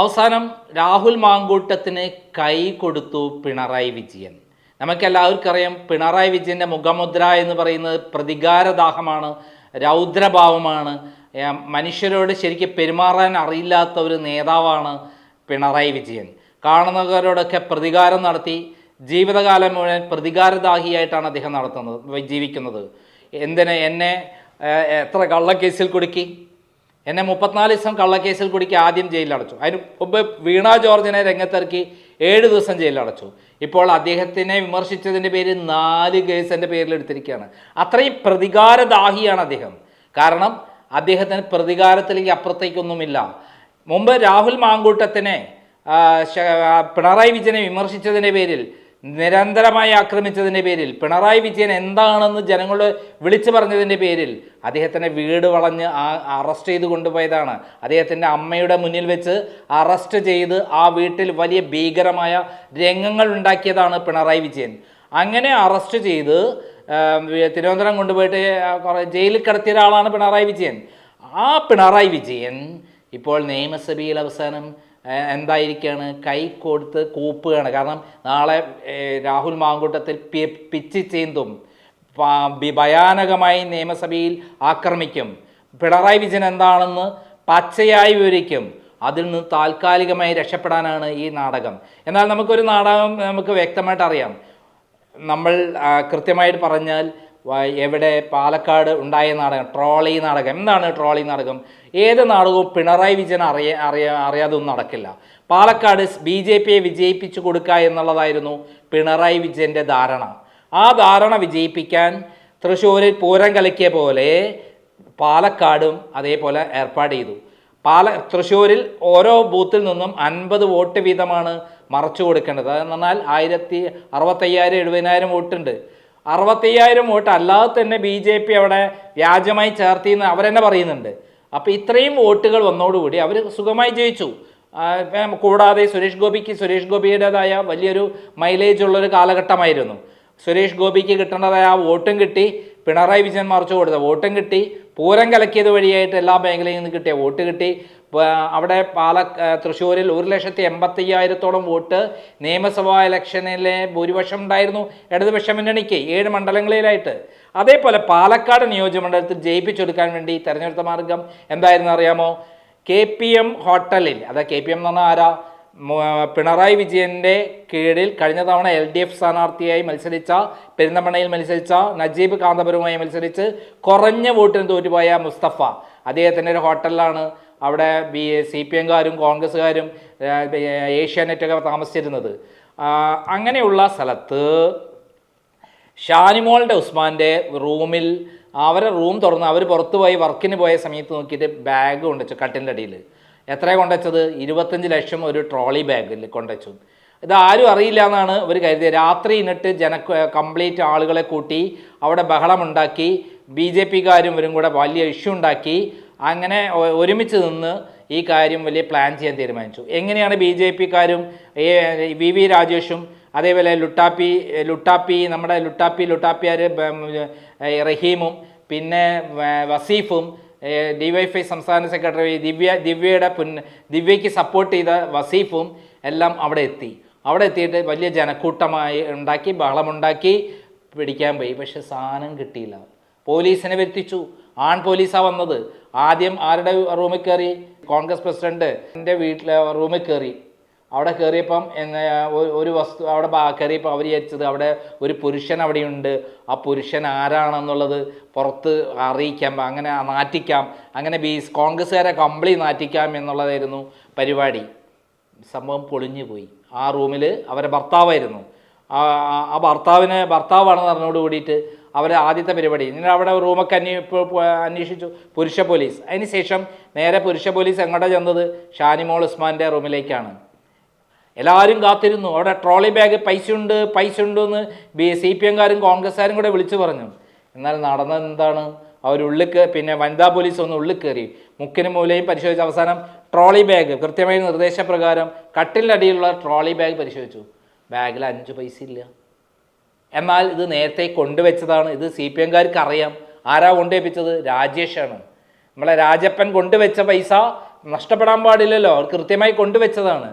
അവസാനം രാഹുൽ മാങ്കൂട്ടത്തിന് കൈ കൊടുത്തു പിണറായി വിജയൻ. നമുക്കെല്ലാവർക്കും അറിയാം പിണറായി വിജയന്റെ മുഖമുദ്ര എന്ന് പറയുന്നത് പ്രതികാരദാഹമാണ് രൗദ്രഭാവമാണ്. മനുഷ്യരോട് ശരിക്കും പെരുമാറാൻ അറിയില്ലാത്ത ഒരു നേതാവാണ് പിണറായി വിജയൻ. കാണുന്നവരോടൊക്കെ പ്രതികാരം നടത്തി ജീവിതകാലം മുഴുവൻ പ്രതികാരദാഹിയായിട്ടാണ് അദ്ദേഹം നടത്തുന്നത് ജീവിക്കുന്നത്. എന്തിന് എന്നെ എത്ര കള്ളക്കേസിൽ കുടുക്കി? എന്നെ മുപ്പത്തിനാല് ദിവസം കള്ളക്കേസിൽ കുടുക്കി ആദ്യം ജയിലിലടച്ചു. അതിന് മുമ്പ് വീണ ജോർജിനെ രംഗത്തിറക്കി ഏഴ് ദിവസം ജയിലിലടച്ചു. ഇപ്പോൾ അദ്ദേഹത്തിനെ വിമർശിച്ചതിന്റെ പേരിൽ നാല് കേസ് എന്റെ പേരിൽ എടുത്തിരിക്കുകയാണ്. അത്രയും പ്രതികാരദാഹിയാണ് അദ്ദേഹം. കാരണം അദ്ദേഹത്തിന് പ്രതികാരത്തിലേക്ക് അപ്പുറത്തേക്കൊന്നുമില്ല. മുമ്പ് രാഹുൽ മാങ്കൂട്ടത്തിനെ പിണറായി വിജയനെ വിമർശിച്ചതിന്റെ പേരിൽ നിരന്തരമായി ആക്രമിച്ചതിന്റെ പേരിൽ പിണറായി വിജയൻ എന്താണെന്ന് ജനങ്ങളോട് വിളിച്ചു പറഞ്ഞതിന്റെ പേരിൽ അദ്ദേഹത്തിന്റെ വീട് വളഞ്ഞ് അറസ്റ്റ് ചെയ്ത് കൊണ്ടുപോയതാണ്. അദ്ദേഹത്തിന്റെ അമ്മയുടെ മുന്നിൽ വെച്ച് അറസ്റ്റ് ചെയ്ത് ആ വീട്ടിൽ വലിയ ഭീകരമായ രംഗങ്ങൾ ഉണ്ടാക്കിയതാണ് പിണറായി വിജയൻ. അങ്ങനെ അറസ്റ്റ് ചെയ്ത് തിരുവനന്തപുരം കൊണ്ടുപോയിട്ട് കുറേ ജയിലിൽ കിടത്തിയ ഒരാളാണ് പിണറായി വിജയൻ. ആ പിണറായി വിജയൻ ഇപ്പോൾ നിയമസഭയിൽ അവസാനം എന്തായിരിക്കുകയാണ് കൈ കൊടുത്ത് കൂപ്പുകയാണ്. കാരണം നാളെ രാഹുൽ മാങ്കൂട്ടത്തിൽ പിച്ച് ചെയ്തും ഭയാനകമായി നിയമസഭയിൽ ആക്രമിക്കും. പിണറായി വിജയൻ എന്താണെന്ന് പച്ചയായി വിവരിക്കും. അതിൽ നിന്ന് താൽക്കാലികമായി രക്ഷപ്പെടാനാണ് ഈ നാടകം. എന്നാൽ നമുക്കൊരു നാടകം നമുക്ക് വ്യക്തമായിട്ട് അറിയാം നമ്മൾ കൃത്യമായിട്ട് പറഞ്ഞാൽ എവിടെ? പാലക്കാട് ഉണ്ടായ നാടകം ട്രോളി നാടകം. എന്താണ് ട്രോളി നാടകം? ഏത് നാടകവും പിണറായി വിജയൻ അറിയ അറിയ അറിയാതെ ഒന്നും നടക്കില്ല. പാലക്കാട് ബി ജെ പിയെ വിജയിപ്പിച്ചു കൊടുക്കുക എന്നുള്ളതായിരുന്നു പിണറായി വിജയന്റെ ധാരണ. ആ ധാരണ വിജയിപ്പിക്കാൻ തൃശ്ശൂരിൽ പൂരം കലക്കിയ പോലെ പാലക്കാടും അതേപോലെ ഏർപ്പാട് ചെയ്തു. പാല തൃശ്ശൂരിൽ ഓരോ ബൂത്തിൽ നിന്നും അൻപത് വോട്ട് വീതമാണ് മറച്ചു കൊടുക്കേണ്ടത്. അതെന്നാൽ ആയിരത്തി അറുപത്തയ്യായിരം എഴുപതിനായിരം വോട്ടുണ്ട്. അറുപത്തയ്യായിരം വോട്ട് അല്ലാതെ തന്നെ ബി ജെ പി അവിടെ വ്യാജമായി ചേർത്തിന്ന് അവരെന്നെ പറയുന്നുണ്ട്. അപ്പോൾ ഇത്രയും വോട്ടുകൾ വന്നതോടുകൂടി അവർ സുഖമായി ജയിച്ചു. കൂടാതെ സുരേഷ് ഗോപിക്ക് സുരേഷ് ഗോപിയുടേതായ വലിയൊരു മൈലേജ് ഉള്ളൊരു കാലഘട്ടമായിരുന്നു. സുരേഷ് ഗോപിക്ക് കിട്ടേണ്ടതായ ആ വോട്ടും കിട്ടി പിണറായി വിജയൻ മറിച്ചു കൊടുത്ത വോട്ടും കിട്ടി പൂരം കലക്കിയത് വഴിയായിട്ട് എല്ലാ മേഖലയിൽ നിന്ന് കിട്ടിയ വോട്ട് കിട്ടി. അവിടെ പാല തൃശ്ശൂരിൽ ഒരു ലക്ഷത്തി എൺപത്തയ്യായിരത്തോളം വോട്ട് നിയമസഭാ ഇലക്ഷനിലെ ഭൂരിപക്ഷം ഉണ്ടായിരുന്നു. ഇടതുപക്ഷ മുന്നണിക്ക് ഏഴ് മണ്ഡലങ്ങളിലായിട്ട്. അതേപോലെ പാലക്കാട് നിയോജകമണ്ഡലത്തിൽ ജയിപ്പിച്ചെടുക്കാൻ വേണ്ടി തെരഞ്ഞെടുത്ത മാർഗം എന്തായിരുന്നു അറിയാമോ? കെ പി എം ഹോട്ടലിൽ അതായത് കെ പി എം എന്ന് പറഞ്ഞാൽ ആരാ? പിണറായി വിജയന്റെ കീഴിൽ കഴിഞ്ഞ തവണ എൽ ഡി എഫ് സ്ഥാനാർത്ഥിയായി മത്സരിച്ച പെരിന്തമണ്ണയിൽ മത്സരിച്ച നജീബ് കാന്തപുരവുമായി മത്സരിച്ച് കുറഞ്ഞ വോട്ടിന് തോറ്റുപോയ മുസ്തഫ. അദ്ദേഹത്തിന്റെ ഒരു ഹോട്ടലിലാണ് അവിടെ ബി സി പി എംകാരും കോൺഗ്രസ്സുകാരും ഏഷ്യാനെറ്റൊക്കെ താമസിച്ചിരുന്നത്. അങ്ങനെയുള്ള സ്ഥലത്ത് ഷാനിമോളുടെ ഉസ്മാന്റെ റൂമിൽ അവരെ റൂം തുറന്ന് അവർ പുറത്തു പോയി വർക്കിന് പോയ സമയത്ത് നോക്കിയിട്ട് ബാഗ് കൊണ്ടുവച്ചു കട്ടിന്റെ അടിയിൽ. എത്ര കൊണ്ടുവച്ചത്? ഇരുപത്തഞ്ച് ലക്ഷം ഒരു ട്രോളി ബാഗിൽ കൊണ്ടുവച്ചു. ഇത് ആരും അറിയില്ല എന്നാണ് ഇവർ കരുതിയത്. രാത്രി ഇന്നിട്ട് ജന കംപ്ലീറ്റ് ആളുകളെ കൂട്ടി അവിടെ ബഹളമുണ്ടാക്കി ബി ജെ പിക്കാരും ഇവരും കൂടെ വലിയ ഇഷ്യൂ ഉണ്ടാക്കി അങ്ങനെ ഒരുമിച്ച് നിന്ന് ഈ കാര്യം വലിയ പ്ലാൻ ചെയ്യാൻ തീരുമാനിച്ചു. എങ്ങനെയാണ് ബി ജെ പിക്കാരും വി വി രാജേഷും അതേപോലെ ലുട്ടാപ്പി ലുട്ടാപ്പി നമ്മുടെ ലുട്ടാപ്പി ലുട്ടാപ്പിയാർ റഹീമും പിന്നെ വസീഫും ഡിവൈഫൈ സംസ്ഥാന സെക്രട്ടറി ദിവ്യ ദിവ്യയുടെ പുൻ ദിവ്യയ്ക്ക് സപ്പോർട്ട് ചെയ്ത വസീഫും എല്ലാം അവിടെ എത്തി. അവിടെ എത്തിയിട്ട് വലിയ ജനക്കൂട്ടമായി ഉണ്ടാക്കി ബഹളമുണ്ടാക്കി പിടിക്കാൻ പോയി. പക്ഷെ സാധനം കിട്ടിയില്ല. പോലീസിനെ വരുത്തിച്ചു ആൺ പോലീസാണ് വന്നത്. ആദ്യം ആരുടെ റൂമിൽ കയറി? കോൺഗ്രസ് പ്രസിഡന്റ് എന്റെ വീട്ടിലെ റൂമിൽ കയറി. അവിടെ കയറിയപ്പം ഒരു വസ്തു അവിടെ കയറിയപ്പോൾ അവർ വിചാരിച്ചത് അവിടെ ഒരു പുരുഷൻ അവിടെയുണ്ട്. ആ പുരുഷൻ ആരാണെന്നുള്ളത് പുറത്ത് അറിയിക്കാം അങ്ങനെ നാറ്റിക്കാം. അങ്ങനെ ബി കോൺഗ്രസ്സുകാരെ കമ്പിളി നാറ്റിക്കാം എന്നുള്ളതായിരുന്നു പരിപാടി. സംഭവം പൊളിഞ്ഞു പോയി. ആ റൂമിൽ അവരെ ഭർത്താവായിരുന്നു. ആ ഭർത്താവിന് ഭർത്താവാണെന്ന് അറിഞ്ഞോട് കൂടിയിട്ട് അവരെ ആദ്യത്തെ പരിപാടി. ഇങ്ങനെ അവിടെ റൂമൊക്കെ അന്വേ അന്വേഷിച്ചു. പുരുഷ പോലീസ്. അതിന് ശേഷം നേരെ പുരുഷ പോലീസ് എങ്ങോട്ടാ ചെന്നത് ഷാനിമോൾ ഉസ്മാന്റെ റൂമിലേക്കാണ്. എല്ലാവരും കാത്തിരുന്നു. അവിടെ ട്രോളി ബാഗ് പൈസ ഉണ്ട് പൈസ ഉണ്ട് എന്ന് ബി സി പി എംകാരും കോൺഗ്രസ്സുകാരും കൂടെ വിളിച്ചു പറഞ്ഞു. എന്നാൽ നടന്നത് എന്താണ്? അവരുള്ളിൽ പിന്നെ വനിതാ പോലീസ് ഒന്ന് ഉള്ളിൽ കയറി. മുക്കിനും മൂലയും പരിശോധിച്ച അവസാനം ട്രോളി ബാഗ് കൃത്യമായ നിർദ്ദേശപ്രകാരം കട്ടിലടിയിലുള്ള ട്രോളി ബാഗ് പരിശോധിച്ചു. ബാഗിൽ അഞ്ച് പൈസ ഇല്ല. എന്നാൽ ഇത് നേരത്തെ കൊണ്ടുവച്ചതാണ്. ഇത് സി പി എംകാർക്ക് അറിയാം. ആരാ കൊണ്ടുവപ്പിച്ചത്? രാജേഷാണ്. നമ്മളെ രാജപ്പൻ കൊണ്ടുവച്ച പൈസ നഷ്ടപ്പെടാൻ പാടില്ലല്ലോ. അവർ കൃത്യമായി കൊണ്ടുവച്ചതാണ്.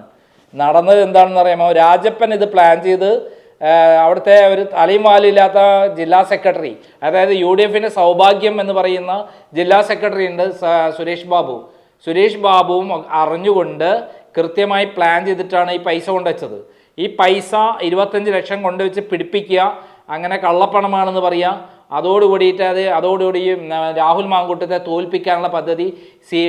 നടന്നത് എന്താണെന്ന് അറിയാമോ? രാജപ്പൻ ഇത് പ്ലാൻ ചെയ്ത് അവിടുത്തെ ഒരു തലയും വാലില്ലാത്ത ജില്ലാ സെക്രട്ടറി അതായത് യു ഡി എഫിന്റെ സൗഭാഗ്യം എന്ന് പറയുന്ന ജില്ലാ സെക്രട്ടറി ഉണ്ട് സുരേഷ് ബാബു. സുരേഷ് ബാബുവും അറിഞ്ഞുകൊണ്ട് കൃത്യമായി പ്ലാൻ ചെയ്തിട്ടാണ് ഈ പൈസ കൊണ്ടുവച്ചത്. ഈ പൈസ ഇരുപത്തഞ്ച് ലക്ഷം കൊണ്ടുവച്ച് പിടിപ്പിക്കുക അങ്ങനെ കള്ളപ്പണമാണെന്ന് പറയുക അതോടുകൂടിയിട്ട് അത് അതോടുകൂടി രാഹുൽ മാങ്കൂട്ടത്തെ തോൽപ്പിക്കാനുള്ള പദ്ധതി സി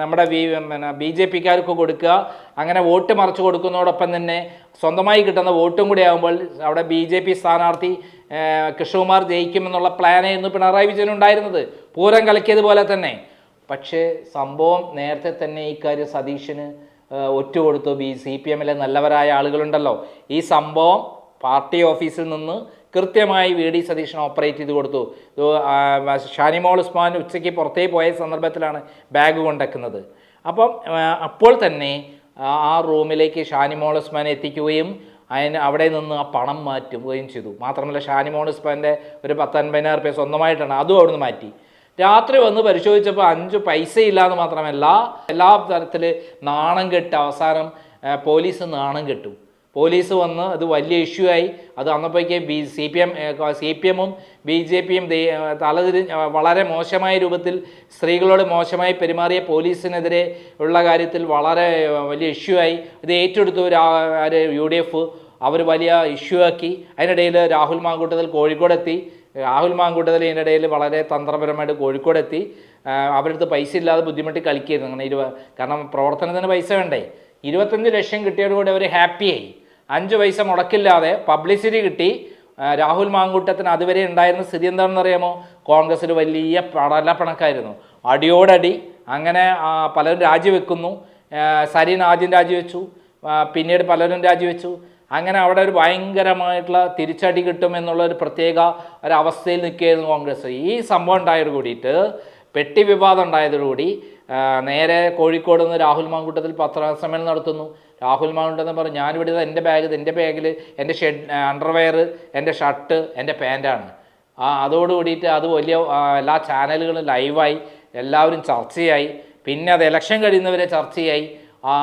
നമ്മുടെ ബി പിന്നെ ബി ജെ പിക്കാർക്ക് കൊടുക്കുക അങ്ങനെ വോട്ട് മറിച്ച് കൊടുക്കുന്നതോടൊപ്പം തന്നെ സ്വന്തമായി കിട്ടുന്ന വോട്ടും കൂടി ആകുമ്പോൾ അവിടെ ബി ജെ പി സ്ഥാനാർത്ഥി കൃഷ്ണകുമാർ ജയിക്കുമെന്നുള്ള പ്ലാനായിരുന്നു പിണറായി വിജയൻ ഉണ്ടായിരുന്നത്. പൂരം കലക്കിയതുപോലെ തന്നെ. പക്ഷേ സംഭവം നേരത്തെ തന്നെ ഇക്കാര്യം സതീശന് ഏഹ്, ഒറ്റുകൊടുത്തു. ബി സി പി എമ്മിലെ നല്ലവരായ ആളുകളുണ്ടല്ലോ. ഈ സംഭവം പാർട്ടി ഓഫീസിൽ നിന്ന് കൃത്യമായി വി ഡി സതീശൻ ഓപ്പറേറ്റ് ചെയ്ത് കൊടുത്തു. ഷാനിമോൾ ഉസ്മാൻ ഉച്ചയ്ക്ക് പുറത്തേക്ക് പോയ സന്ദർഭത്തിലാണ് ബാഗ് കൊണ്ടെക്കുന്നത്. അപ്പം അപ്പോൾ തന്നെ ആ റൂമിലേക്ക് ഷാനിമോൾ ഉസ്മാൻ എത്തിക്കുകയും അതിന് അവിടെ നിന്ന് ആ പണം മാറ്റുകയും ചെയ്തു. മാത്രമല്ല ഷാനിമോൾ ഉസ്മാന്റെ ഒരു പത്തൊൻപതിനായിരം റുപ്യ സ്വന്തമായിട്ടാണ് അതും അവിടുന്ന് മാറ്റി. രാത്രി വന്ന് പരിശോധിച്ചപ്പോൾ അഞ്ച് പൈസ ഇല്ലാന്ന് മാത്രമല്ല എല്ലാ തരത്തിൽ നാണം കെട്ട് അവസാനം പോലീസ് നാണം കെട്ടു. പോലീസ് വന്ന് അത് വലിയ ഇഷ്യൂ ആയി. അത് അന്നപ്പോഴേക്ക് B C P M C P എമ്മും ബി ജെ പിയും തലതിരി വളരെ മോശമായ രൂപത്തിൽ സ്ത്രീകളോട് മോശമായി പെരുമാറിയ പോലീസിനെതിരെ ഉള്ള കാര്യത്തിൽ വളരെ വലിയ ഇഷ്യൂ ആയി. ഇത് ഏറ്റെടുത്തു യു ഡി എഫ്. അവർ വലിയ ഇഷ്യൂ ആക്കി. അതിനിടയിൽ രാഹുൽ മാങ്കൂട്ടത്തിൽ കോഴിക്കോടെത്തി. രാഹുൽ മാങ്കൂട്ടത്തിൽ ഇടയിൽ വളരെ തന്ത്രപരമായിട്ട് കോഴിക്കോടെത്തി. എത്തി അവരടുത്ത് പൈസ ഇല്ലാതെ ബുദ്ധിമുട്ടി കളിക്കുകയായിരുന്നു. അങ്ങനെ ഇരുപ കാരണം പ്രവർത്തനത്തിന് പൈസ വേണ്ടേ? ഇരുപത്തഞ്ച് ലക്ഷം കിട്ടിയതോടുകൂടി അവർ ഹാപ്പിയായി അഞ്ച് പൈസ മുടക്കില്ലാതെ പബ്ലിസിറ്റി കിട്ടി. രാഹുൽ മാങ്കൂട്ടത്തിന് അതുവരെ ഉണ്ടായിരുന്ന സ്ഥിതി എന്താണെന്ന് അറിയാമോ? കോൺഗ്രസ്സിൽ വലിയ പടലപ്പണക്കായിരുന്നു. അടിയോടടി അങ്ങനെ പലരും രാജിവെക്കുന്നു. സരീൻ ആദ്യം രാജിവെച്ചു. പിന്നീട് പലരും രാജിവെച്ചു. അങ്ങനെ അവിടെ ഒരു ഭയങ്കരമായിട്ടുള്ള തിരിച്ചടി കിട്ടും എന്നുള്ള ഒരു പ്രത്യേക ഒരവസ്ഥയിൽ നിൽക്കുകയായിരുന്നു കോൺഗ്രസ്. ഈ സംഭവം ഉണ്ടായത് കൂടിയിട്ട് പെട്ടി വിവാദം ഉണ്ടായതോടുകൂടി നേരെ കോഴിക്കോട് നിന്ന് രാഹുൽ മാങ്കൂട്ടത്തിൽ പത്രസമ്മേളനം നടത്തുന്നു. രാഹുൽ മാങ്കൂട്ടത്തിൽ പറഞ്ഞു ഞാനിവിടെ എന്റെ ബാഗ് എന്റെ ബാഗിൽ എന്റെ ഷെഡ് അണ്ടർവെയർ എന്റെ ഷർട്ട് എന്റെ പാന്റാണ് ആ അതോട് കൂടിയിട്ട് അത് വലിയ എല്ലാ ചാനലുകളും ലൈവായി എല്ലാവരും ചർച്ചയായി. പിന്നെ അത് ഇലക്ഷൻ കഴിയുന്നവരെ ചർച്ചയായി. ആ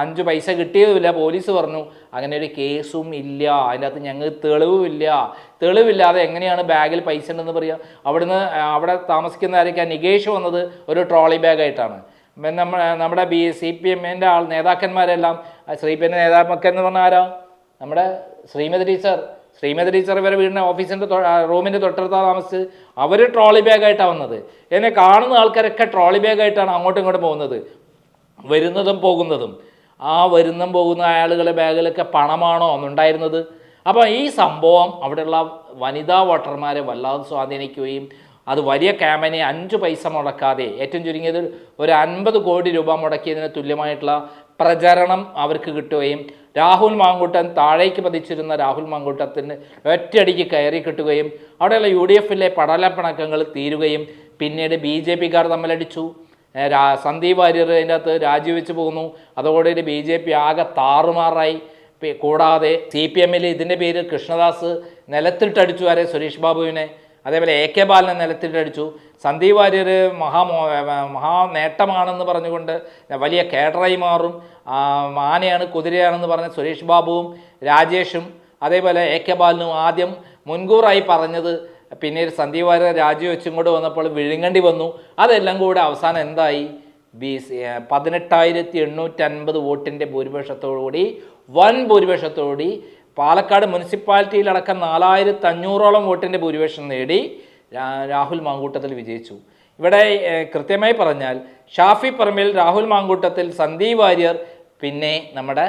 അഞ്ച് പൈസ കിട്ടിയതുമില്ല പോലീസ് പറഞ്ഞു. അങ്ങനെ ഒരു കേസും ഇല്ല. അതിന്റെ അകത്ത് ഞങ്ങൾക്ക് തെളിവുമില്ല. തെളിവില്ലാതെ എങ്ങനെയാണ് ബാഗിൽ പൈസ ഉണ്ടെന്ന് പറയുക അവിടുന്ന് അവിടെ താമസിക്കുന്ന ആരൊക്കെ നികേഷ് വന്നത് ഒരു ട്രോളി ബാഗായിട്ടാണ്. നമ്മൾ നമ്മുടെ ബി സി പി എമ്മിന്റെ ആൾ നേതാക്കന്മാരെല്ലാം ശ്രീ പി എം നേതാക്കൾ എന്ന് പറഞ്ഞാൽ ആരാ? നമ്മുടെ ശ്രീമതി ടീച്ചർ. ശ്രീമതി ടീച്ചർ ഇവരെ വീടിന്റെ ഓഫീസിന്റെ റൂമിന്റെ തൊട്ടടുത്താണ് താമസിച്ച് അവർ ട്രോളി ബാഗായിട്ടാണ് വന്നത്. എന്നെ കാണുന്ന ആൾക്കാരൊക്കെ ട്രോളി ബാഗായിട്ടാണ് അങ്ങോട്ടും ഇങ്ങോട്ടും പോകുന്നത്. വരുന്നതും പോകുന്നതും. ആ വരുന്നും പോകുന്ന ആളുകളുടെ ബാഗിലൊക്കെ പണമാണോ അന്നുണ്ടായിരുന്നത്? അപ്പോൾ ഈ സംഭവം അവിടെയുള്ള വനിതാ വോട്ടർമാരെ വല്ലാതെ സ്വാധീനിക്കുകയും അത് വലിയ ക്യാമ്പയിനെ അഞ്ച് പൈസ മുടക്കാതെ ഏറ്റവും ചുരുങ്ങിയത് ഒരു അൻപത് കോടി രൂപ മുടക്കിയതിന് തുല്യമായിട്ടുള്ള പ്രചരണം അവർക്ക് കിട്ടുകയും രാഹുൽ മാങ്കൂട്ടൻ താഴേക്ക് പതിച്ചിരുന്ന രാഹുൽ മാങ്കൂട്ടത്തിന് ഒറ്റയടിക്ക് കയറി കിട്ടുകയും അവിടെയുള്ള യു ഡി എഫിലെ പടലപ്പിണക്കങ്ങൾ തീരുകയും പിന്നീട് ബി ജെ പിക്കാർ തമ്മിലടിച്ചു. സന്ദീപ് വാര്യർ അതിന്റെ അകത്ത് രാജിവെച്ച് പോകുന്നു. അതോടുകൂടി ബി ജെ പി ആകെ താറുമാറായി. കൂടാതെ സി പി എമ്മിൽ ഇതിന്റെ പേര് കൃഷ്ണദാസ് നിലത്തിട്ടടിച്ചു വരെ സുരേഷ് ബാബുവിനെ. അതേപോലെ എ കെ ബാലനെ നിലത്തിട്ടടിച്ചു. സന്ദീപ് വാര്യർ മഹാമോ മഹാ നേട്ടമാണെന്ന് പറഞ്ഞുകൊണ്ട് വലിയ കേഡറായി മാറും. ആനയാണ് കുതിരയാണെന്ന് പറഞ്ഞ സുരേഷ് ബാബുവും രാജേഷും അതേപോലെ എ കെ ബാലനും ആദ്യം മുൻകൂറായി പറഞ്ഞത് പിന്നീട് സന്ദീപ് വാര്യർ രാജിവെച്ചും കൂടെ വന്നപ്പോൾ വിഴുങ്ങേണ്ടി വന്നു. അതെല്ലാം കൂടെ അവസാനം എന്തായി? ബി സി പതിനെട്ടായിരത്തി എണ്ണൂറ്റൻപത് വോട്ടിന്റെ ഭൂരിപക്ഷത്തോടുകൂടി വൻ ഭൂരിപക്ഷത്തോടുകൂടി പാലക്കാട് മുനിസിപ്പാലിറ്റിയിലടക്കം നാലായിരത്തി അഞ്ഞൂറോളം വോട്ടിന്റെ ഭൂരിപക്ഷം നേടി രാഹുൽ മാങ്കൂട്ടത്തിൽ വിജയിച്ചു. ഇവിടെ കൃത്യമായി പറഞ്ഞാൽ ഷാഫി പറമ്പിൽ രാഹുൽ മാങ്കൂട്ടത്തിൽ സന്ദീപ് വാര്യർ പിന്നെ നമ്മുടെ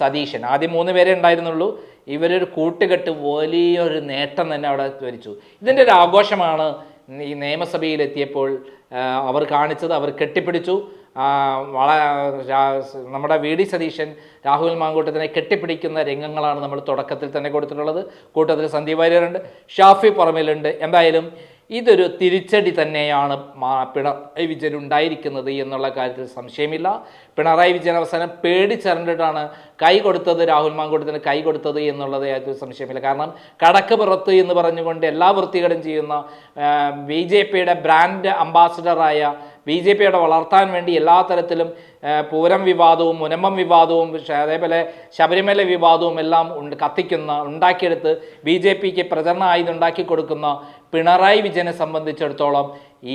സതീശൻ. ആദ്യം മൂന്ന് പേരെ ഉണ്ടായിരുന്നുള്ളൂ. ഇവരൊരു കൂട്ടുകെട്ട് വലിയൊരു നേട്ടം തന്നെ അവിടെ വരിച്ചു. ഇതിന്റെ ഒരു ആഘോഷമാണ് ഈ നിയമസഭയിലെത്തിയപ്പോൾ അവർ കാണിച്ചത്. അവർ കെട്ടിപ്പിടിച്ചു. വള നമ്മുടെ വി ഡി സതീശൻ രാഹുൽ മാങ്കൂട്ടത്തിനെ കെട്ടിപ്പിടിക്കുന്ന രംഗങ്ങളാണ് നമ്മൾ തുടക്കത്തിൽ തന്നെ കൊടുത്തിട്ടുള്ളത്. കൂട്ടത്തിൽ സന്ദീപ് വാര്യരുണ്ട് ഷാഫി പറമ്പിലുണ്ട് എന്തായാലും ഇതൊരു തിരിച്ചടി തന്നെയാണ് പിണറായി വിജയൻ ഉണ്ടായിരിക്കുന്നത് എന്നുള്ള കാര്യത്തിൽ സംശയമില്ല. പിണറായി വിജയൻ അവസാനം പേടിച്ചറിഞ്ഞിട്ടാണ് കൈ കൊടുത്തത് രാഹുൽ മാങ്കൂട്ടത്തിന് കൈ കൊടുത്തത് എന്നുള്ളത് യാതൊരു സംശയമില്ല കാരണം കടക്ക് പുറത്ത് എന്ന് പറഞ്ഞുകൊണ്ട് എല്ലാ വൃത്തികളും ചെയ്യുന്ന ബി ജെ പിയുടെ ബ്രാൻഡ് അംബാസിഡറായ ബി ജെ പിയുടെ വളർത്താൻ വേണ്ടി എല്ലാ തരത്തിലും പൂരം വിവാദവും മുനമ്പം വിവാദവും അതേപോലെ ശബരിമല വിവാദവും എല്ലാം ഉണ്ട് കത്തിക്കുന്ന ഉണ്ടാക്കിയെടുത്ത് ബി ജെ പിക്ക് പ്രചരണ ആയുധം ഉണ്ടാക്കി കൊടുക്കുന്ന പിണറായി വിജയനെ സംബന്ധിച്ചിടത്തോളം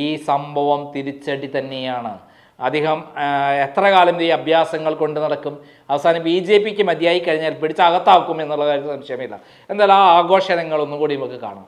ഈ സംഭവം തിരിച്ചടി തന്നെയാണ്. അദ്ദേഹം എത്ര കാലം ഈ അഭ്യാസങ്ങൾ കൊണ്ട് നടക്കും? അവസാനം ബി ജെ പിക്ക് മതിയായി കഴിഞ്ഞാൽ പിടിച്ചകത്താക്കും എന്നുള്ള കാര്യത്തിൽ സംശയമില്ല. എന്തായാലും ആ ആഘോഷങ്ങൾ ഒന്നും കൂടി നമുക്ക് കാണാം.